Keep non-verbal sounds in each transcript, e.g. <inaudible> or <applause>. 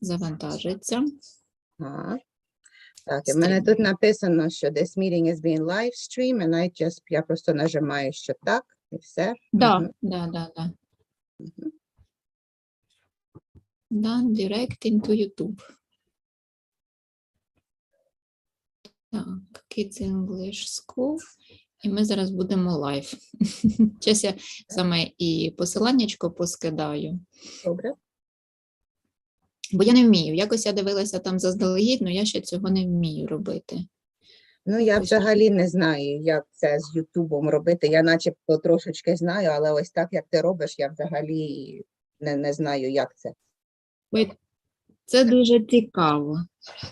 завантажиться. Так, і в мене тут написано, що this meeting is being live stream, and I just, я просто нажимаю, що так, і все. Да, Мгм. да, да, да. Мгм. Да, direct into YouTube. Так, Kids English School. І ми зараз будемо лайв. <laughs> Зараз я саме і посиланнячко поскидаю. Добре. Бо я не вмію. Якось я дивилася там заздалегідь, але я ще цього не вмію робити. Ну, я взагалі не знаю, як це з Ютубом робити. Я начебто трошечки знаю, але ось так, як ти робиш, я взагалі не, не знаю, як це. Ой, це дуже цікаво.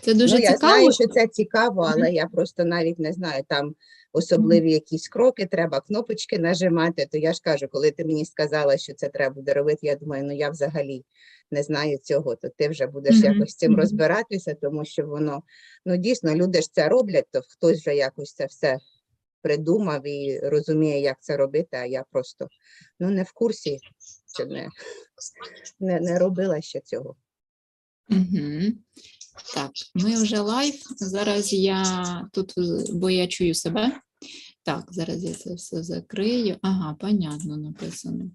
Це дуже ну, я цікаво. знаю, що це цікаво, але я просто навіть не знаю, там особливі якісь кроки, треба кнопочки нажимати. То я ж кажу, коли ти мені сказала, що це треба буде робити, я думаю, ну я взагалі не знаю цього, то ти вже будеш Мгм, якось з цим розбиратися, тому що воно, ну дійсно, люди ж це роблять, то хтось вже якось це все придумав і розуміє, як це робити, а я просто ну не в курсі, чи не, не, не робила ще цього. Угу. Так, ми вже лайв. Зараз я тут, е, бо я чую себе. Так, зараз я це все закрию. Ага, понятно написано.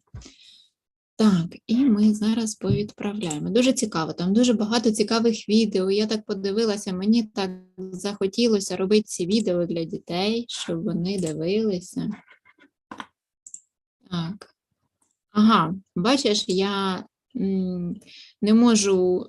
Так, і ми зараз повідправляємо. Дуже цікаво, там дуже багато цікавих відео. Я так подивилася, мені так захотілося робити ці відео для дітей, щоб вони дивилися. Так. Ага, бачиш, я не можу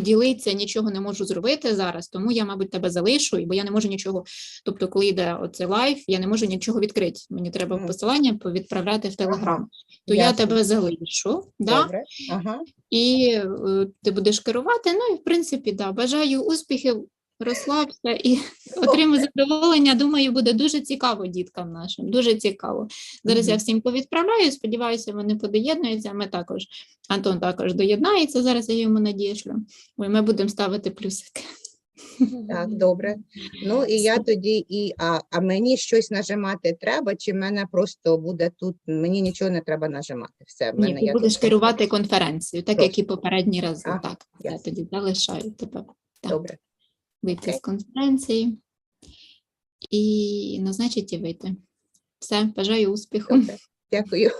поділитися, нічого не можу зробити зараз, тому я, мабуть, тебе залишу, бо я не можу нічого. Тобто, коли йде оцей лайф, я не можу нічого відкрити. Мені треба посилання відправляти в Телеграм. То я тебе залишу, да? Добре. Ага. і е, ти будеш керувати. Ну і в принципі, да, бажаю успіхів, розслабся і отримуй задоволення. Думаю, буде дуже цікаво діткам нашим. Дуже цікаво. Зараз я всім повідправляю. Сподіваюся, вони подоєднуються. Ми також Антон також доєднається. Зараз я йому надішлю. Ми будемо ставити плюсики. Так, добре. Ну і я тоді і а, а мені щось нажимати треба, чи мене просто буде тут, мені нічого не треба нажимати. Все, в Ні, мене ти я будеш тут керувати конференцією, так як і попередні рази. А, Так, я тоді залишаю тебе. Так. Добре. Вийти з конференції і назначить і вийти. Все, бажаю успіху. Добре. Дякую.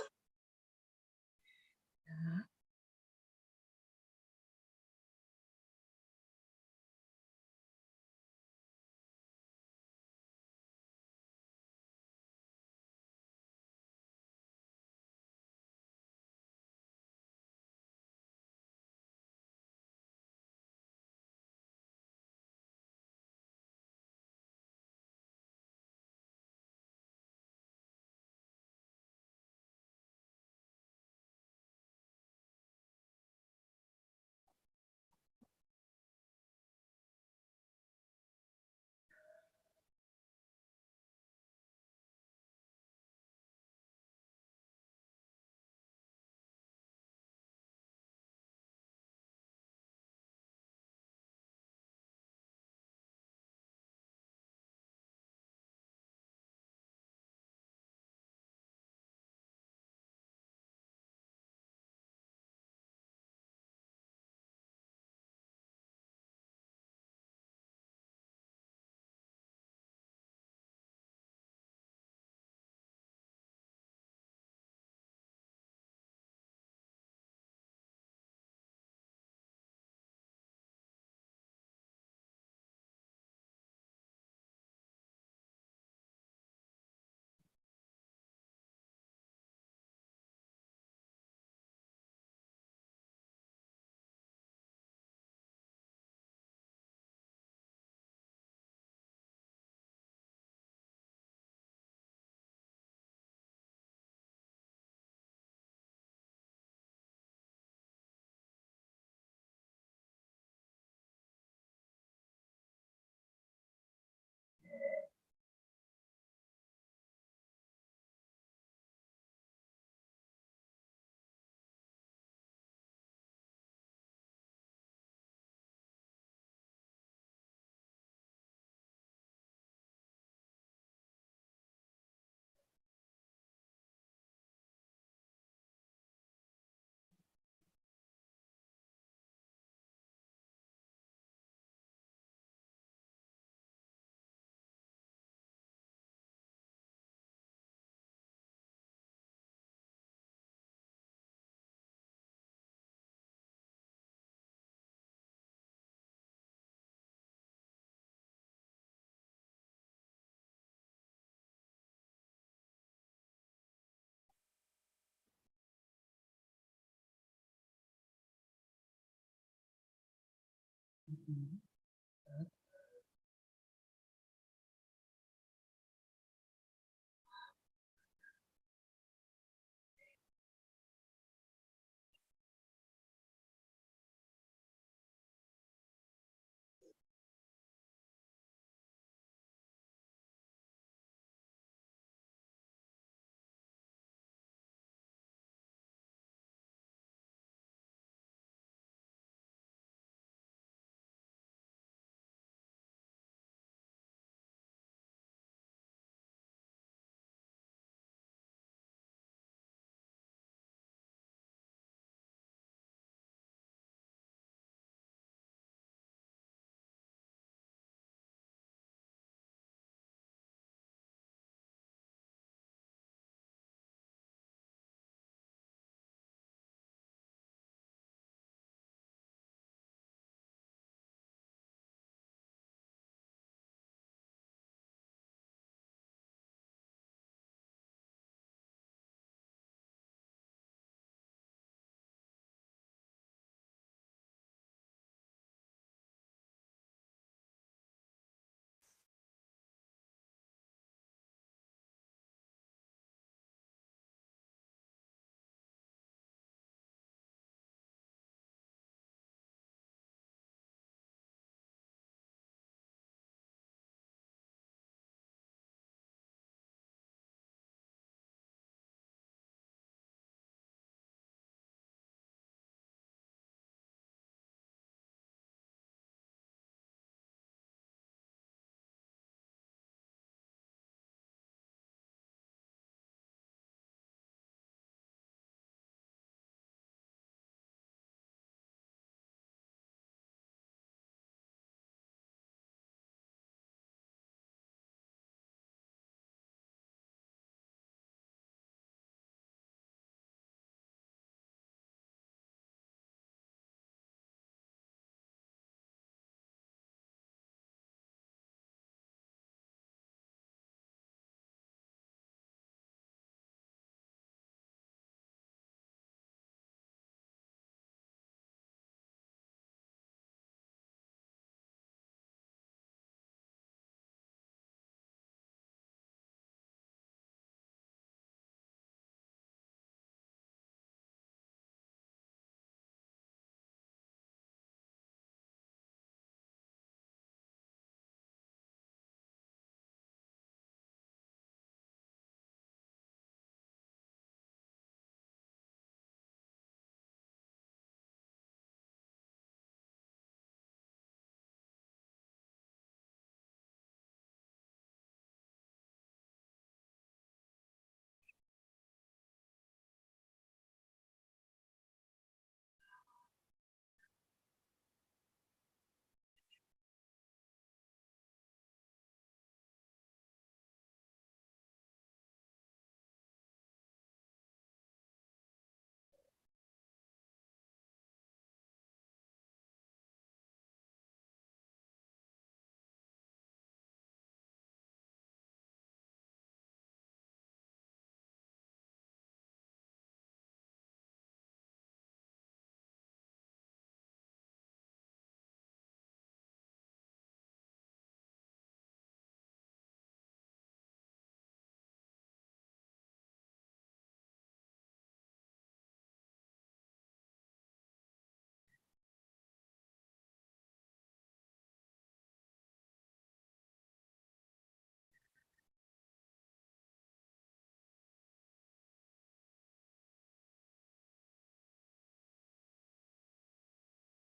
Мгм.